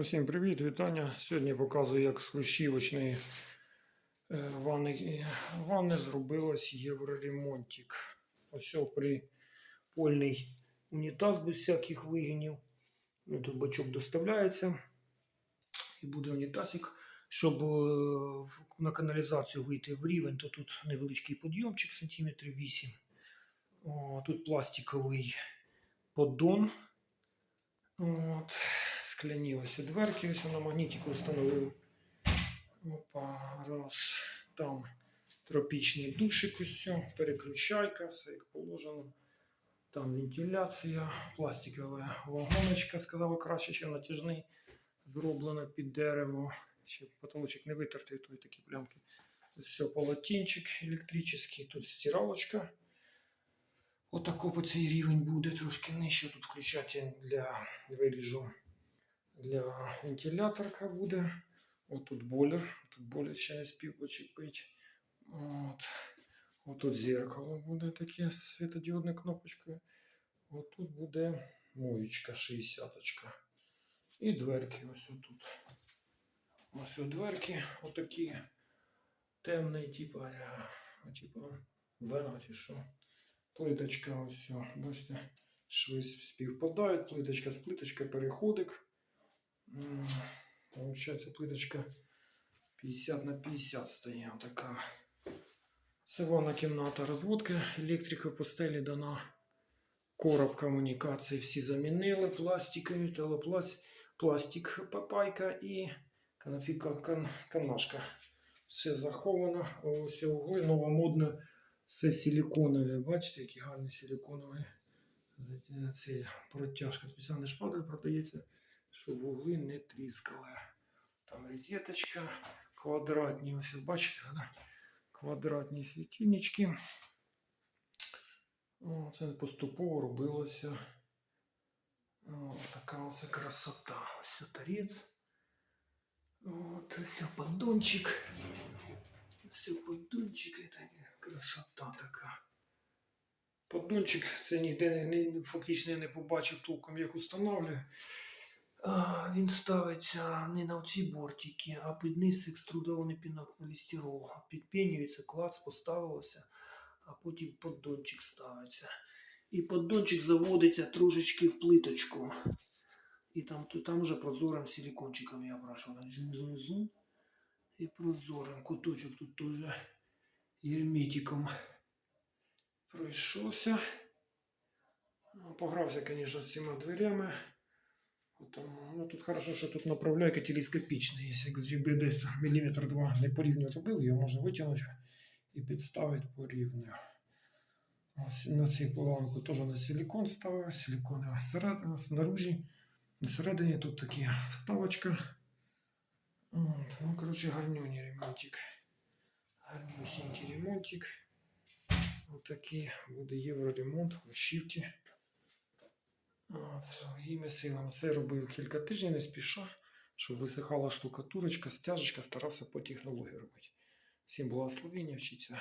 Усім привіт, вітання. Сьогодні показую, як з хрущівочної е, ванни, ванни зробилось євроремонтик. Ось припольний унітаз без всяких вигинів. Ну, Тут бачок доставляється. І буде унітазик. Щоб е, на каналізацію вийти в рівень, то тут невеличкий підйомчик сантиметрів 8. О, тут пластиковий поддон. От, скляні ось дверки, ось на магнітику встановив. Опа, раз. Там тропічний душик, ось, переключайка, все як положено. Там вентиляція, пластикова вагоночка, сказали, краще, що натяжний, зроблена під дерево. Щоб потолочок не витертий, то й такі плямки. Ось все, полотенчик електричний, тут стиралочка. Отако по цей рівень буде трошки нижче. Тут включатель для виріжу для вентиляторка буде. Отут бойлер. Тут бойлер ще не спів почепити. От. Отут зеркало буде таке з світодіодною кнопочкою. Отут буде моєчка 60 І дверки ось отут. Ось у дверки отакі темний, типа, типа вена чи що. Плиточка ось, бачите, шви співпадають, плиточка з плиточка, переходик. М, Получається, плиточка 50 на 50 стоїть така. Це ванна кімната розводка, електрика по стелі дана. Короб комунікації всі замінили, пластикові, телепласт, папайка і канафіка кан, канашка. Все заховано. Ось угли новомодне. Це силіконові, бачите, які гарні силіконові. Це протяжка, спеціальний шпадель продається, щоб вугли не тріскали. Там розеточка, квадратні, ось бачите, да? квадратні світильнички. О, це поступово робилося. О, така оце красота. Ось торець. От, ось поддончик. Ось поддончик така красота така. Поддончик це ніде не, не, фактично я не побачив толком, як установлює. Він ставиться не на ці бортики, а під низ екструдований пінополістирол. Підпінюється, клац поставилося, а потім поддончик ставиться. І поддончик заводиться трошечки в плиточку. І там, там уже прозорим силикончиком я прошу. І прозорим куточок тут теж герметиком пройшовся. Ну, Погрався, звісно, з цими дверями. Потім, ну, тут хорошо, що тут направляйка телескопічна. Якщо якби десь міліметр два не по рівню робив, його можна витягнути і підставити по рівню. Ось На цій планку теж на силикон ставив, силикон всередині, снаружи. Всередині тут такі вставочка. От, ну, коротше, гарнюній ремонтик. Гарнюсінький ремонтик. Отакий буде євроремонт, хрущівки. Своїми силами. Це робив кілька тижнів, не спіша, щоб висихала штукатурочка, стяжечка, старався по технології робити. Всім благословення, вчиться.